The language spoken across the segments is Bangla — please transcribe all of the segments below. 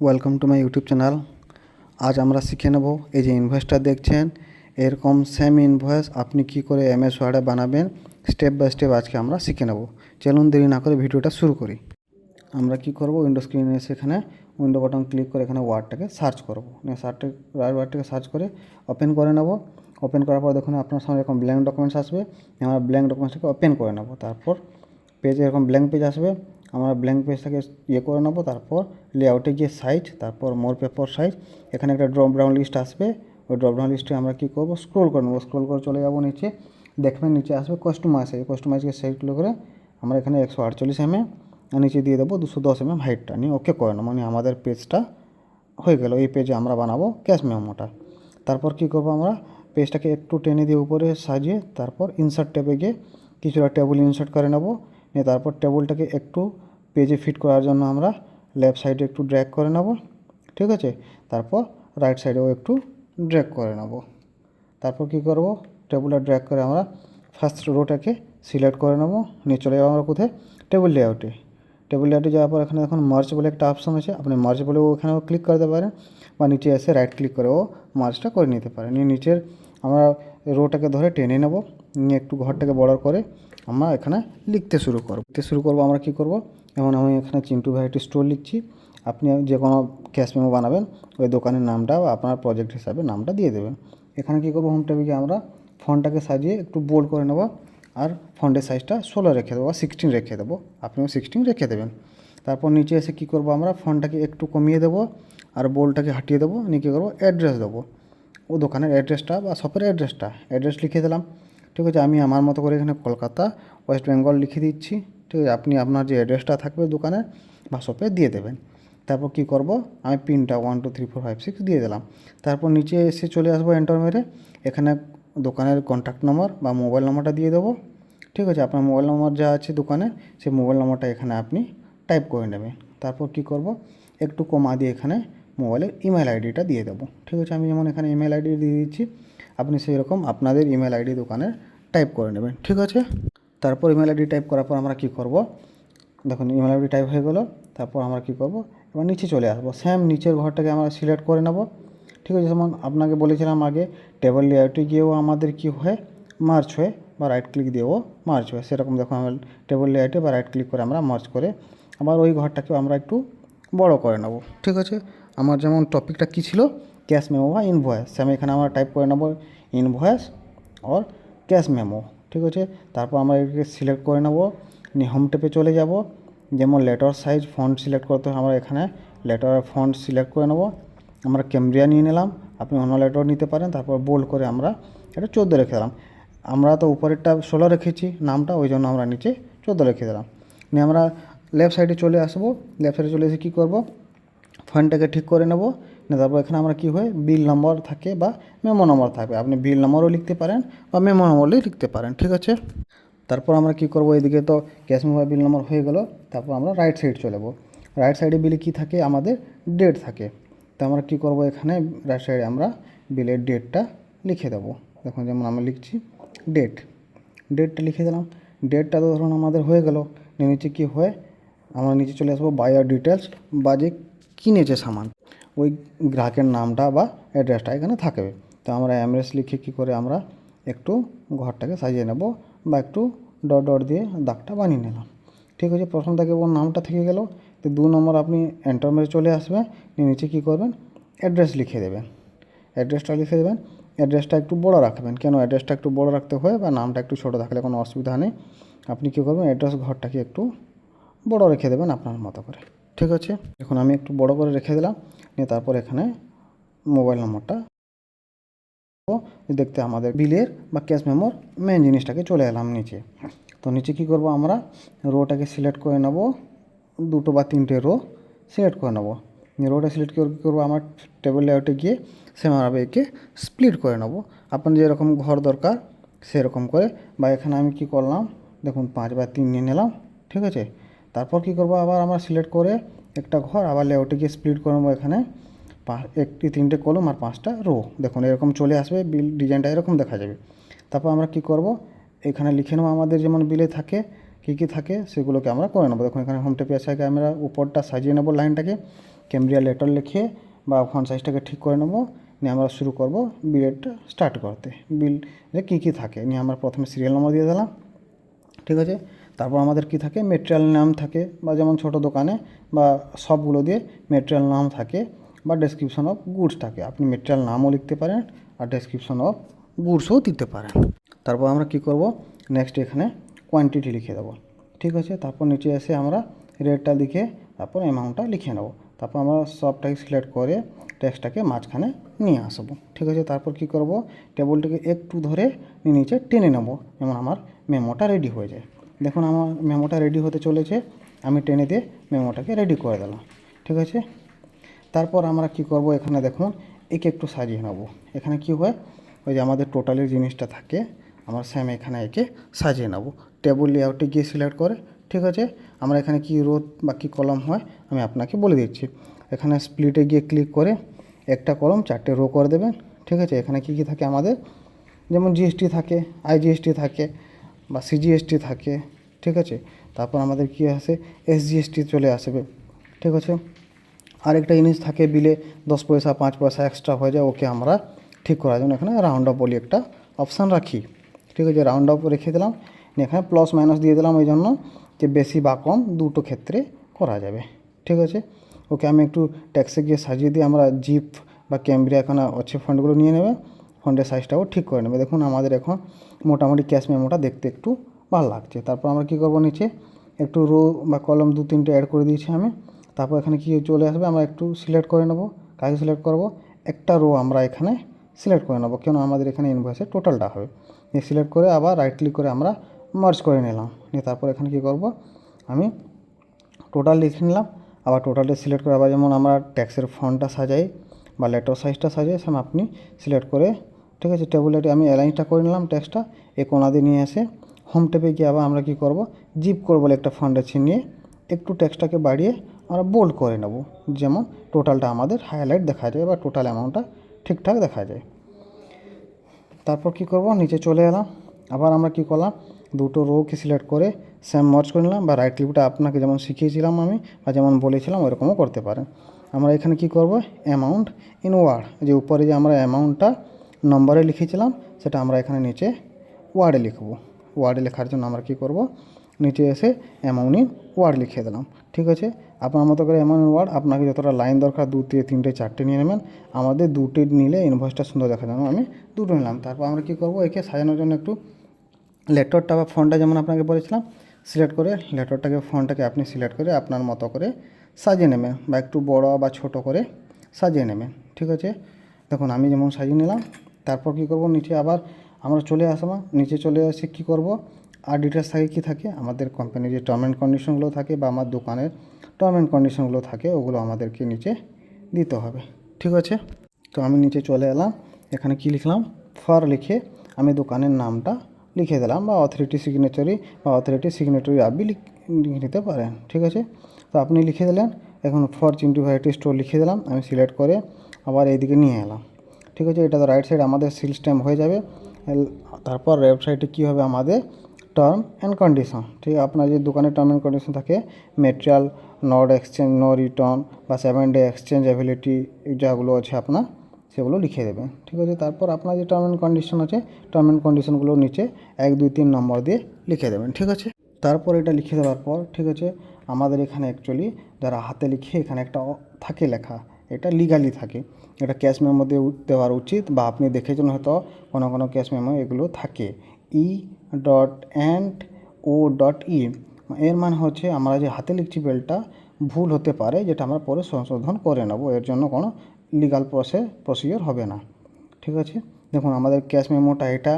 Welcome to my YouTube channel আজ আমরা শিখে নেব এই যে ইনভয়েসটা দেখছেন, এরকম সেম ইনভয়েস আপনি কি করে এমএস ওয়ার্ডে বানাবেন স্টেপ বাই স্টেপ আজকে আমরা শিখে নেব। চলুন দেরি না করে ভিডিওটা শুরু করি। আমরা কি করব উইন্ডো স্ক্রিনে এসে এখানে উইন্ডো বাটন ক্লিক করে এখানে ওয়ার্ডটাকে সার্চ করব। সার্চটা ওয়ার্ডটাকে সার্চ করে ওপেন করে নেব। ওপেন করার পর দেখুন আপনার সামনে এরকম ব্ল্যাঙ্ক ডকুমেন্টস আসবে। আমরা ব্ল্যাঙ্ক ডকুমেন্টসটাকে ওপেন করে নেব। তারপর পেজে এরকম ব্ল্যাঙ্ক পেজ আসবে। আমরা ব্ল্যাঙ্ক পেজটাকে ইয়ে করে নেব, তারপর লেআউটে গিয়ে সাইজ তারপর মোর পেপার সাইজ এখানে একটা ড্রপ ডাউন লিস্ট আসবে। ওই ড্রপ ডাউন লিস্টে আমরা কী করব? স্ক্রোল করে নেব। স্ক্রোল করে চলে যাব নিচে। দেখবেন নিচে আসবে কাস্টমাইজ এই কাস্টমাইজকে সেট করে আমরা এখানে একশো আটচল্লিশ এম নিচে দিয়ে দেবো দুশো দশ এম এম হাইটটা নিয়ে ওকে করে নেব। মানে আমাদের পেজটা হয়ে গেল। এই পেজে আমরা বানাবো ক্যাশ মেমোটা তারপর কী করব আমরা? পেজটাকে একটু টেনে দিয়ে উপরে সাজিয়ে তারপর ইনসার্ট ট্যাবে গিয়ে কিছুটা টেবিল ইনসার্ট করে নেব। নিয়ে তারপর টেবিলটাকে একটু পেজে ফিট করার জন্য আমরা লেফট সাইডে একটু ড্র্যাগ করে নেব, ঠিক আছে? তারপর রাইট সাইডেও একটু ড্র্যাগ করে নেব। তারপর কী করব? টেবিলটা ড্র্যাগ করে আমরা ফার্স্ট রোটাকে সিলেক্ট করে নেব। নিয়ে চলে যাব আমরা কোথায়? টেবিল লেআউটে টেবিল লেআউটে যাওয়ার পর এখানে দেখুন মার্চ বলে একটা অপশন আছে। আপনি মার্চ বলেও ওখানেও ক্লিক করতে পারেন বা নিচে এসে রাইট ক্লিক করেও মার্চটা করে নিতে পারেন। নিয়ে নিচের আমরা রোটাকে ধরে টেনে নেব। নিয়ে একটু ঘরটাকে বড় করে আমরা এখানে লিখতে শুরু করব। লিখতে শুরু করব আমরা কি করব? যেমন আমি এখানে চিন্টু ভ্যারাইটি স্টোর লিখছি। আপনি যে কোনো ক্যাশ মেমো বানাবেন, ওই দোকানের নামটা বা আপনার প্রজেক্ট হিসাবে নামটা দিয়ে দেবেন। এখানে কী করব? হোম টেবিলে আমরা ফোনটাকে সাজিয়ে একটু বোল্ড করে নেব আর ফন্টের সাইজটা ষোলো রেখে দেবো বা সিক্সটিন রেখে দেবো। আপনিও সিক্সটিন রেখে দেবেন। তারপর নিচে এসে কী করব আমরা? ফোনটাকে একটু কমিয়ে দেবো আর বোল্ডটাকে হাঁটিয়ে দেবো। নিয়ে কী করব? অ্যাড্রেস দেবো। ও দোকানের অ্যাড্রেসটা বা শপের অ্যাড্রেসটা অ্যাড্রেস লিখে দিলাম। ঠিক আছে, আমি আমার মতো করে এখানে কলকাতা, ওয়েস্ট বেঙ্গল লিখে দিচ্ছি, ঠিক আছে, আপনি আপনার যে অ্যাড্রেসটা থাকবে দোকানের বা শপে দিয়ে দেবেন। তারপর কী করব? আমি পিনটা one two three four five six দিয়ে দিলাম। তারপর নিচে এসে চলে আসব এন্টার মেরে, এখানে দোকানের কন্ট্যাক্ট নম্বর বা মোবাইল নম্বরটা দিয়ে দেবো। ঠিক আছে, আপনার মোবাইল নম্বর যা আছে দোকানে, সেই মোবাইল নম্বরটা এখানে আপনি টাইপ করে নেবেন। তারপর কি করব? একটু কমা দিয়ে এখানে মোবাইলের ইমেল আইডিটা দিয়ে দেবো। ঠিক আছে, আমি যেমন এখানে ইমেল আইডি দিয়ে দিচ্ছি আপনি সেই রকম আপনাদের ইমেল আইডি দোকানে টাইপ করে নেবেন, ঠিক আছে? তারপর ইমেল আইডি টাইপ করার পর আমরা কি করব? দেখুন ইমেল আইডি টাইপ হয়ে গেলো, তারপর আমরা কি করব? এবার নিচে চলে আসব সেম নিচের ঘরটাকে আমরা সিলেক্ট করে নেব, ঠিক আছে? যেমন আপনাকে বলেছিলাম আগে টেবিল লেআউটে গিয়েও আমাদের কি হয়? মার্চ হয়ে বা রাইট ক্লিক দিয়েও মার্চ হয়। সেরকম দেখুন আমরা টেবিল লেআউটে বা রাইট ক্লিক করে আমরা মার্চ করে আবার ওই ঘরটাকেও আমরা একটু বড় করে নেব, ঠিক আছে? আমার যেমন টপিকটা কী ছিল? ক্যাশ মেমো বা ইনভয়েস আমি এখানে আমরা টাইপ করে নেব ইনভয়েস অর ক্যাশ মেমো ঠিক আছে? তারপর আমরা এটাকে সিলেক্ট করে নেব, নিয়ে হোম টেপে চলে যাব। যেমন লেটার সাইজ ফন্ট সিলেক্ট করতে হয়, আমরা এখানে লেটার ফন্ট সিলেক্ট করে নেব। আমরা ক্যামব্রিয়া নিয়ে নিলাম, আপনি অন্য লেটার নিতে পারেন, তারপর বোল্ড করে আমরা এটা চোদ্দ রেখে দিলাম। আমরা তো উপরেরটা ষোলো রেখেছি নামটা, ওই জন্য আমরা নিচে চোদ্দ রেখে দিলাম। নিয়ে আমরা লেফট সাইডে চলে আসব। লেফট সাইডে চলে এসে কী করব? ফোনটাকে ঠিক করে নেব। তারপর এখানে আমরা কী হয়? বিল নম্বর থাকে বা মেমো নম্বর থাকবে। আপনি বিল নম্বরও লিখতে পারেন বা মেমো নম্বরও লিখতে পারেন, ঠিক আছে? তারপর আমরা কী করব? এদিকে তো ক্যাশ মেমো বিল নম্বর হয়ে গেল, তারপর আমরা রাইট সাইড চলে যাব। রাইট সাইডে বিলে কী থাকে? আমাদের ডেট থাকে। তো আমরা কী করব এখানে? রাইট সাইডে আমরা বিলের ডেটটা লিখে দেবো। দেখুন, যেমন আমরা লিখছি ডেট ডেটটা লিখে দিলাম। ডেটটা তো ধরুন আমাদের হয়ে গেল। নিচে কী হয়? আমরা নিচে চলে আসব বায়ার ডিটেলস বা যে কিনেছে সামান। ওই গ্রাহকের নামটা বা অ্যাড্রেসটা এখানে থাকবে। তো আমরা অ্যামরেস লিখে কী করে আমরা একটু ঘরটাকে সাজিয়ে নেব বা একটু ডট ডট দিয়ে দাগটা বানিয়ে নিলাম। ঠিক আছে প্রথম থেকে ওর নামটা থেকে গেল। তো দু নম্বর আপনি এন্টার মেরে চলে আসবেন, নিয়ে নিচে কী করবেন অ্যাড্রেস লিখে দেবেন। অ্যাড্রেসটা লিখে দেবেন অ্যাড্রেসটা একটু বড় রাখবেন। কেন অ্যাড্রেসটা একটু বড় রাখতে হয় বা নামটা একটু ছোটো থাকলে কোনো অসুবিধা নেই। আপনি কী করবেন অ্যাড্রেস ঘরটাকে একটু বড় রেখে দেবেন আপনার মতো করে। ঠিক আছে, এখন আমি একটু বড় করে রেখে দিলাম। নিয়ে তারপর এখানে মোবাইল নম্বরটা দেখতে আমাদের বিলের বা ক্যাশ মেমোর মেন জিনিসটাকে চলে এলাম নিচে। তো নিচে কী করব আমরা? রোটাকে সিলেক্ট করে নেব। দুটো বা তিনটে রো সিলেক্ট করে নেব। রোটা সিলেক্ট করে কী করব? আমার টেবিল লেআউটে গিয়ে সেমভাবে একে স্প্লিট করে নেব। আপনার যেরকম ঘর দরকার সেরকম করে। বা এখানে আমি কি করলাম? দেখুন, পাঁচ বা তিন নিয়ে নিলাম। ঠিক আছে? তারপর কি করব? আবার আমরা সিলেক্ট করে একটা ঘর, আবার লেআউটে গিয়ে স্প্লিট করে নেব এখানে একটি, তিনটে কলম আর পাঁচটা রো দেখুন, এরকম চলে আসবে বিল ডিজাইনটা এরকম দেখা যাবে। তারপর আমরা কি করব? এখানে লিখে নেব আমাদের যেমন বিলে থাকে, কী কী থাকে, সেগুলোকে আমরা করে নেব। দেখুন, এখানে হোম টেপে আগে আমরা উপরটা সাজিয়ে নেব লাইনটাকে ক্যামব্রিয়া লেটার লিখে বা ফন্ট সাইজটাকে ঠিক করে নেব। নিয়ে আমরা শুরু করব বিলেটটা স্টার্ট করতে। বিলে কী কী থাকে, নিয়ে আমরা প্রথমে সিরিয়াল নম্বর দিয়ে দিলাম, ঠিক আছে? তারপর আমাদের কি থাকে? মেটেরিয়াল নাম থাকে, বা যেমন ছোট দোকানে বা সবগুলো দিয়ে মেটেরিয়াল নাম থাকে বা ডেসক্রিপশন অফ গুডস থাকে। আপনি মেটেরিয়াল নামও লিখতে পারেন আর ডেসক্রিপশন অফ গুডসও দিতে পারেন। তারপর আমরা কি করব? নেক্সট এখানে কোয়ান্টিটি লিখে দেবো। ঠিক আছে? তারপর নিচে এসে আমরা রেটটা লিখে তারপর অ্যামাউন্টটা লিখে নেব। তারপর আমরা সবটাকে সিলেক্ট করে টেক্সটটাকে মাঝখানে নিয়ে আসব। ঠিক আছে? তারপর কি করব? টেবিলটাকে একটু ধরে নিচে টেনে নেব। যেমন আমার মেমোটা রেডি হয়ে যায়। দেখুন, আমার মেমোটা রেডি হতে চলেছে। আমি টেনে দিয়ে মেমোটাকে রেডি করে দিলাম, ঠিক আছে? তারপর আমরা কি করব? এখানে দেখুন, একে একটু সাজিয়ে নেব। এখানে কি হয়? ওই যে আমাদের টোটালের জিনিসটা থাকে, আমরা সেম এখানে একে সাজিয়ে নেব। টেবিল লেআউটে গিয়ে সিলেক্ট করে, ঠিক আছে? আমরা এখানে কি রোদ বা কী কলম হয়, আমি আপনাকে বলে দিচ্ছি। এখানে স্প্লিটে গিয়ে ক্লিক করে একটা কলম চারটে রো করে দেবেন, ঠিক আছে? এখানে কি কি থাকে আমাদের? যেমন জিএসটি থাকে আইজিএসটি থাকে বা সিজিএসটি থাকে, ঠিক আছে? তারপর আমাদের কি আসে এসজিএসটি চলে আসবে। ঠিক আছে? আরেকটা জিনিস থাকে বিলে দশ পয়সা, পাঁচ পয়সা এক্সট্রা হয়ে যায়, ওকে আমরা ঠিক করার জন্য এখানে রাউন্ড আপ বলি একটা অপশান রাখি। ঠিক আছে? রাউন্ড আপ রেখে দিলাম। এখানে প্লাস মাইনাস দিয়ে দিলাম এই জন্য যে বেশি বা কম দুটো ক্ষেত্রে করা যাবে। ঠিক আছে? ওকে, আমি একটু ট্যাক্সে গিয়ে সাজিয়ে দিয়ে আমরা জিপ বা ক্যামব্রিয়া এখানে আছে ফান্ডগুলো নিয়ে নেবে। ফন্ডের সাইজটাও ঠিক করে নেবে। দেখুন, আমাদের এখন মোটামুটি ক্যাশ মেমোটা দেখতে একটু ভালো লাগছে। তারপর আমরা কী করব নিচে? একটু রো বা কলম দু তিনটে অ্যাড করে দিয়েছি আমি। তারপর এখানে কি চলে আসবে? আমরা একটু সিলেক্ট করে নেব। কাকে সিলেক্ট করব? একটা রো আমরা এখানে সিলেক্ট করে নেব। কেন আমাদের এখানে ইনভয়েসের টোটালটা হবে। নিয়ে সিলেক্ট করে আবার রাইট ক্লিক করে আমরা মার্জ করে নিলাম। নিয়ে তারপর এখানে কি করব? আমি টোটাল লিখে নিলাম। আবার টোটালটা সিলেক্ট করে আবার যেমন আমরা ট্যাক্সের ফন্টটা সাজাই বা লেটার সাইজটা সাজাই, সেম আপনি সিলেক্ট করে, ঠিক আছে টেবুলেটে আমি অ্যালাইনটা করে নিলাম ট্যাক্সটা এই কোনা দিয়ে নিয়ে এসে হোম টেপে গিয়ে আবার আমরা কী করব? জিপ করব বলে একটা ফন্ট আছে নিয়ে, একটু ট্যাক্সটাকে বাড়িয়ে আমরা বোল্ড করে নেব। যেমন টোটালটা আমাদের হাইলাইট দেখা যায় বা টোটাল অ্যামাউন্টটা ঠিকঠাক দেখা যায়। তারপর কি করব? নিচে চলে এলাম। আবার আমরা কি করলাম? দুটো রোকে সিলেক্ট করে সেম মার্চ করে নিলাম বা রাইট ক্লিকটা আপনাকে যেমন শিখিয়েছিলাম আমি বা যেমন বলেছিলাম ওইরকমও করতে পারেন। আমরা এখানে কি করব? অ্যামাউন্ট ইন ওয়ার্ড যে উপরে যে আমরা অ্যামাউন্টটা নম্বরে লিখেছিলাম, সেটা আমরা এখানে নিচে ওয়ার্ডে লিখব। ওয়ার্ডে লেখার জন্য আমরা কি করব? নিচে এসে অ্যামাউন্ট ইন ওয়ার্ড লিখে দিলাম। ঠিক আছে? আপনার মতো করে ইন ওয়ার্ড আপনাকে যতটা লাইন দরকার, দু থেকে তিনটে, চারটে নিয়ে নেবেন। আমাদের দুটি নিলে ইনভয়েসটা সুন্দর দেখা যাবে। আমি দুটো নিলাম। তারপর আমরা কি করব? একে সাজানোর জন্য একটু লেটারটা বা ফোনটা যেমন আপনাকে বলেছিলাম সিলেক্ট করে লেটারটাকে ফোনটাকে আপনি সিলেক্ট করে আপনার মতো করে সাজিয়ে নেবেন বা একটু বড় বা ছোট করে সাজিয়ে নেবেন। ঠিক আছে? দেখুন, আমি যেমন সাজিয়ে নিলাম। তারপর কি করব? নিচে আবার আমরা চলে আসব নিচে চলে এসে কি করব? আর ডিটেলস থাকে কি থাকে? আমাদের কোম্পানির যে টার্ম অ্যান্ড কন্ডিশনগুলো থাকে বা আমার দোকানের টার্ম অ্যান্ড কন্ডিশনগুলো থাকে, ওগুলো আমাদেরকে নিচে দিতে হবে। ঠিক আছে? তো আমি নিচে চলে এলাম। এখানে কি লিখলাম? ফর লিখে আমি দোকানের নামটা লিখে দিলাম বা অথরিটি সিগনেচারি বা অথরিটি সিগনেচারি আপনি লিখে, নিতে পারেন। ঠিক আছে? তো আপনি লিখে দিলেন, এখন ফর চিন্টু ভ্যারাইটি স্টোর লিখে দিলাম, আমি সিলেক্ট করে আবার এইদিকে নিয়ে এলাম। ঠিক আছে? এটা তো রাইট সাইড আমাদের সিল স্ট্যাম্প হয়ে যাবে। তারপর সাইডে কী হবে আমাদের? টার্ম অ্যান্ড কন্ডিশন ঠিক, আপনার যে দোকানে টার্ম অ্যান্ড কন্ডিশন থাকে material not exchange no return বা সেভেন ডে এক্সচেঞ্জ অ্যাবিলিটি যাগুলো আছে আপনার, সেগুলো লিখে দেবেন, ঠিক আছে? তারপর আপনার যে টার্ম অ্যান্ড কন্ডিশন আছে টার্ম অ্যান্ড কন্ডিশনগুলো নিচে এক, দুই, তিন নম্বর দিয়ে লিখে দেবেন, ঠিক আছে? তারপর এটা লিখে দেওয়ার পর, ঠিক আছে, আমাদের এখানে অ্যাকচুয়ালি যারা হাতে লিখে এখানে একটা থাকে লেখা, এটা লিগালি থাকে। এটা ক্যাশ মেমো দিয়ে দেওয়ার উচিত বা আপনি দেখেছেন হয়তো কোনো কোনো ক্যাশ মেমো এগুলো থাকে। E dot and O dot E এর মানে হচ্ছে আমরা যে হাতে লিখছি বেলটা ভুল হতে পারে যেটা আমরা পরে সংশোধন করে নেব। এর জন্য কোনো লিগাল প্রসেস প্রসিজার হবে না। ঠিক আছে? দেখুন, আমাদের ক্যাশ মেমোটা এটা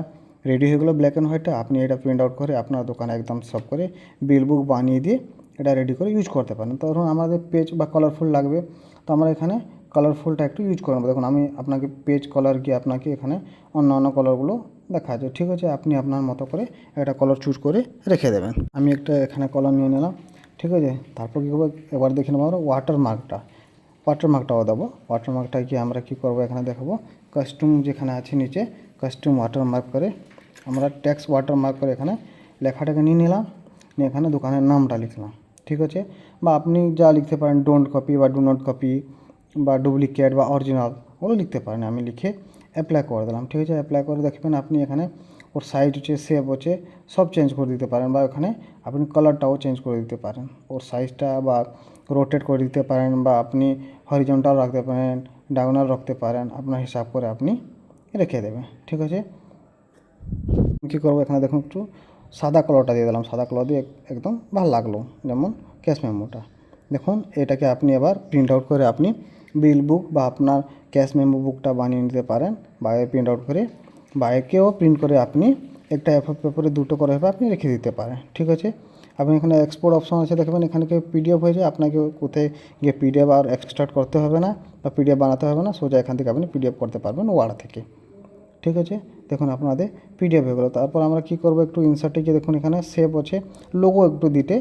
রেডি হয়ে গেলো ব্ল্যাক অ্যান্ড হোয়াইটটা আপনি এটা প্রিন্ট আউট করে আপনার দোকানে একদম সব করে বিল বুক বানিয়ে দিয়ে এটা রেডি করে ইউজ করতে পারেন। তো ধরুন, আমাদের পেজ বা কালারফুল লাগবে। তো আমরা এখানে কালারফুলটা একটু ইউজ করে নেব। দেখুন, আমি আপনাকে পেজ কালার গিয়ে আপনাকে এখানে অন্য অন্য কালারগুলো দেখা আছে ঠিক আছে, আপনি আপনার মতো করে একটা কালার চুজ করে রেখে দেবেন। আমি একটা এখানে কালার নিয়ে নিলাম। ঠিক আছে, তারপর কী করব? এবার দেখে নেব আমরা ওয়াটার মার্কটা ওয়াটার দেবো। ওয়াটার মার্কটা কি আমরা কী করব? এখানে দেখাবো। কাস্টম যেখানে আছে নিচে কাস্টম ওয়াটার মার্ক করে আমরা ট্যাক্স ওয়াটার মার্ক করে এখানে লেখাটাকে নিয়ে নিলাম। নিয়ে এখানে দোকানের নামটা লিখলাম। ঠিক আছে, বা আপনি যা লিখতে পারেন ডোন্ট কপি বা ডু নট কপি বা ডুপ্লিকেট বা অরিজিনাল ওগুলো লিখতে পারেন। আমি লিখে অ্যাপ্লাই করে দিলাম। ঠিক আছে? অ্যাপ্লাই করে দেখবেন আপনি এখানে ওর সাইজ হচ্ছে শেপ হচ্ছে, সব চেঞ্জ করে দিতে পারেন বা ওখানে আপনি কালারটাও চেঞ্জ করে দিতে পারেন। ওর সাইজটা বা রোটেট করে দিতে পারেন বা আপনি হরিজন্টাল রাখতে পারেন ডায়গোনাল রাখতে পারেন, আপনার হিসাব করে আপনি রেখে দেবেন। ঠিক আছে? আমি কী করব এখানে? দেখুন একটু সাদা কালারটা দিয়ে দিলাম। সাদা কালার দিয়ে একদম ভালো লাগল। যেমন ক্যাশ মেমোটা দেখুন, এটাকে আপনি আবার প্রিন্ট আউট করে আপনি বিল বুক বা আপনার ক্যাশ মেমো বুকটা বানিয়ে নিতে পারেন বা প্রিন্ট আউট করে বা একেও প্রিন্ট করে আপনি একটা এফ পেপারে দুটো করে হবে আপনি রেখে দিতে পারেন, ঠিক আছে? আপনি এখানে এক্সপোর্ট অপশন আছে, দেখবেন এখানে কেউ পিডিএফ হয়ে যায়, আপনাকে কোথায় গিয়ে পিডিএফ আর এক্সট্রাক্ট করতে হবে না বা পিডিএফ বানাতে হবে না, সোজা এখান থেকে আপনি পিডিএফ করতে পারবেন ওয়ার্ড থেকে, ঠিক আছে? দেখুন আপনাদের পিডিএফ হয়ে গেলো, তারপর আমরা কি করব একটু ইনসার্টে গিয়ে দেখুন এখানে সেভ আছে লোগো একটু দিতে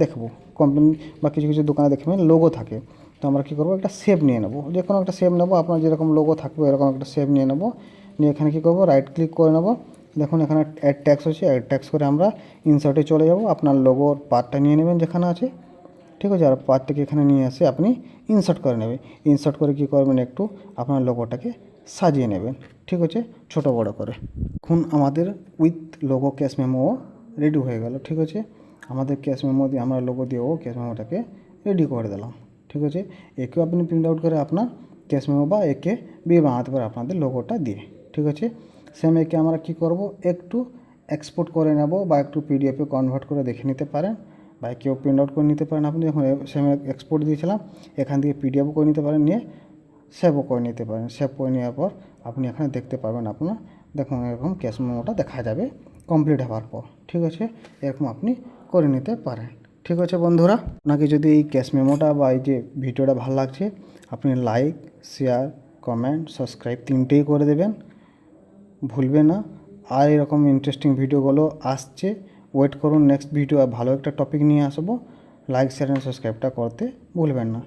দেখব কোম্পানি বা কিছু কিছু দোকানে দেখবেন লোগো থাকে। তো আমরা কী করব? একটা সেভ নিয়ে নেব। যে কোনো একটা সেভ নেব। আপনার যেরকম লোগো থাকবে এরকম একটা সেভ নিয়ে নেব। নিয়ে এখানে কী করব? রাইট ক্লিক করে নেব। দেখুন, এখানে অ্যাড ট্যাক্স আছে অ্যাড ট্যাক্স করে আমরা ইনসার্টে চলে যাব। আপনার লোগোর পার্টটা নিয়ে নেবেন যেখানে আছে। ঠিক আছে? আর পার্টটাকে এখানে নিয়ে এসে আপনি ইনসার্ট করে নেবেন। ইনসার্ট করে কী করবেন? একটু আপনার লোগোটাকে সাজিয়ে নেবেন। ঠিক আছে? ছোট বড় করে। এখন আমাদের with logo cash memo ready হয়ে গেল। ঠিক আছে? আমাদের ক্যাশ মেমো দিয়ে আমরা লোগো দিয়েও ক্যাশ মেমোটাকে রেডি করে দিলাম। ঠিক আছে? একেও আপনি প্রিন্ট আউট করে আপনার ক্যাশ মেমো বা একে বিয়ে বানাতে পারে আপনাদের লোগোটা দিয়ে ঠিক আছে? সেম একে আমরা কী করব? একটু এক্সপোর্ট করে নেব বা একটু পিডিএফে কনভার্ট করে দেখে নিতে পারেন বা কেউ প্রিন্ট আউট করে নিতে পারেন। আপনি যখন সেম এক্সপোর্ট দিয়েছিলাম, এখান থেকে পিডিএফও করে নিতে পারেন, নিয়ে সেভও করে নিতে পারেন। সেভ করে নেওয়ার পর আপনি এখানে দেখতে পারবেন আপনার, দেখুন এরকম ক্যাশ মেমোটা দেখা যাবে কমপ্লিট হওয়ার পর, ঠিক আছে? এরকম আপনি করে নিতে পারেন। ঠিক আছে বন্ধুরা? আপনাকে যদি এই ক্যাশ মেমোটা বা এই যে ভিডিওটা ভালো লাগছে, আপনি লাইক শেয়ার কমেন্ট সাবস্ক্রাইব তিনটেই করে দেবেন। ভুলবে না। আর এরকম ইন্টারেস্টিং ভিডিওগুলো আসছে ওয়েট করুন নেক্সট ভিডিও ভালো একটা টপিক নিয়ে আসব। লাইক শেয়ার অ্যান্ড সাবস্ক্রাইবটা করতে ভুলবেন না।